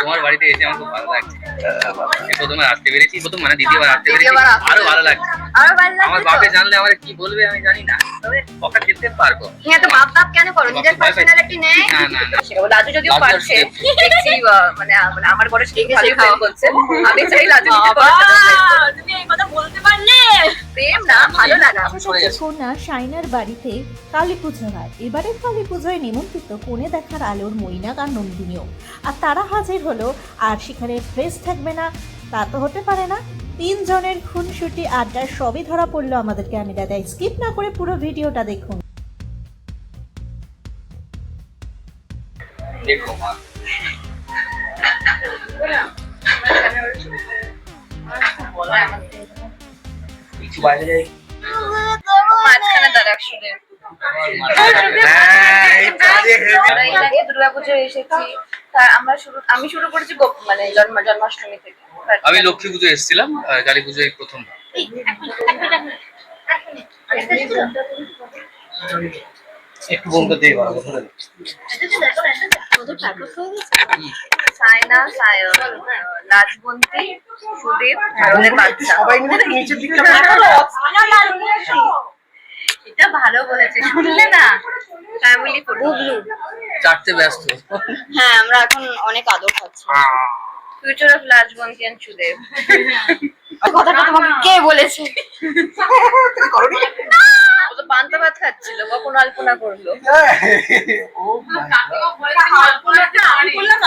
তোমার বাড়িতে এসে আমার খুব ভালো লাগছে। এই প্রথমে আসতে পেরেছি প্রথম মানে দ্বিতীয়বার আসতে পেরেছি। আরও ভালো লাগছে। আরও ভালো লাগছে আমার বাপে জানলে আমার কি বলবে আমি জানি না তবে বকা খেতে পারব। তুমি এত বাপ বাপ কেন করো? নিজের পার্সোনালিটি নেই? না না লাজু যদিও পারছে। দেখছি মানে মানে আমার বড় সেই ভালো করছে আমি চাই লাজু ভালো লাগা। কন্যা শাইনার বাড়িতে কালী পুজো হয়। এবারের কালী পুজোয় নিমন্ত্রিত কোণে দেখার আলোর মৈনাক আর নন্দিনীও। আর তারা হাজির হলো আর সেখানে ফ্রেশ থাকবে না তা তো হতে পারে না। তিনজনের খুনসুটি আড্ডা সবই ধরা পড়ল আমাদের ক্যামেরা তাই স্কিপ না করে পুরো ভিডিওটা দেখুন। দেখো মা। কিছু বাইরে দুর্গাপুজো এসেছি আমরা শুরু আমি শুরু করেছি মানে জন্ম জন্মাষ্টমী থেকে আমি লক্ষ্মী পুজো এসেছিলাম কালী পুজোয় প্রথম একটু বন্ধ দিয়ে সায়না সায়ন লাজবন্তী সুদীপ আর ওদের বাচ্চা সবাই মিলে নিচের দিকটা এটা ভালো বলেছে শুনলে না? ফ্যামিলি ফটো চারটে ব্যস্ত। হ্যাঁ আমরা এখন অনেক আদর খাচ্ছি। Future of Lajwanti and Sudeb কথাটা তোমাকে কে বলেছে? ও তো পান্তা ভাত খাচ্ছিল কখন আলপনা করল।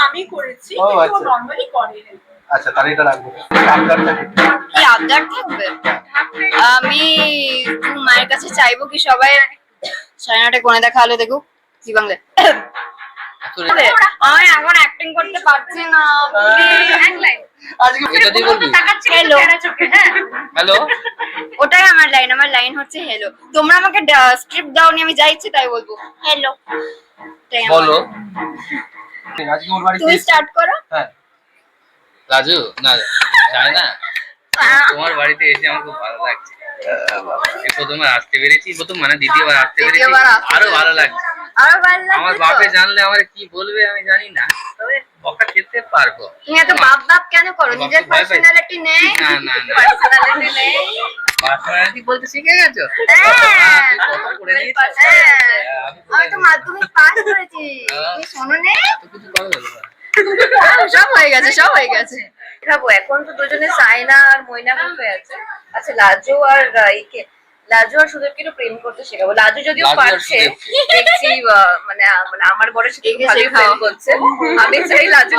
আমি করেছি ও নর্মালি করে আচ্ছা তাহলে এটা রাখব। কি আবদার থাকবে? আমি মায়ের কাছে চাইব কি সবাই? সায়নাটা কোণে দেখা হলে দেখুক জি বাংলা আমি এখন অ্যাক্টিং করতে পারছি না আজকে এটা দিয়ে বলবি? Hello hello? ওটাই আমার লাইন আমার লাইন হচ্ছে হেলো তোমরা আমাকে স্ক্রিপ্ট দাওনি আমি যা ইচ্ছে তাই বলব। হেলো বলো। তুমি স্টার্ট করো। হ্যাঁ। রাজু না যায় না। তোমার বাড়িতে এসে আমার খুব ভালো লাগছে। প্রথমে আসতে পেরেছি প্রথম মানে দ্বিতীয়বার আসতে পেরেছি। আরও ভালো লাগছে আরও ভালো আমার বাপে জানলে আমার কি বলবে আমি জানি না তবে বকা খেতে পারব। তুমি এত বাপ বাপ কেন করো? নিজের। পার্সোনালিটি নেই? না না না। পার্সোনালিটি নেই? পার্সোনালিটি বলতে শিখে গেছো? হ্যাঁ। তুই কথা করে নিয়েছিস? হ্যাঁ। হ্যাঁ, আমি আমি তো মাধ্যমিক পাস করেছি। হ্যাঁ। তুমি শোনো নে। কিছু সব হয়ে গেছে সব হয়ে গেছে। খাব এখন তো দুজনে সাইনা আর ময়না হয়ে আছে। আচ্ছা লাজু আর একে লাজু আর সুদেবকে একটু প্রেম করতে শেখাবো। লাজু যদিও পারছে দেখছি মানে মানে আমার বড় সাথে ভালোই প্রেম করছে। আমি চাই লাজু।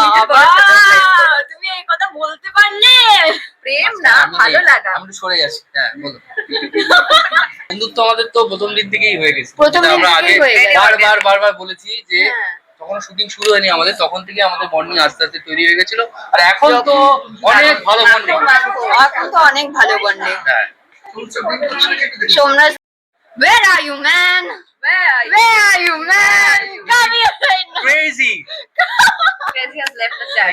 তুমি এই কথা বলতে পারলে। প্রেম না ভালো লাগা। আমি সরে যাচ্ছি। হ্যাঁ বলো। বন্ধুত্ব আমাদের তো প্রথম দিন থেকেই হয়ে গেছে। প্রথম দিন আমরা থেকেই হয়ে গেছে। বারবার বারবার বলেছি যে হ্যাঁ। তখন শুটিং শুরু হয়নি আমাদের তখন থেকে আমাদের বন্ডিং আস্তে আস্তে তৈরি হয়ে গেছিল আর এখন তো অনেক ভালো বন্ডিং এখন তো অনেক ভালো বন্ডিং হ্যাঁ Somraj Where are you, man? Where are you? Where are you, man? Come here right now. Crazy Crazy has left the chat.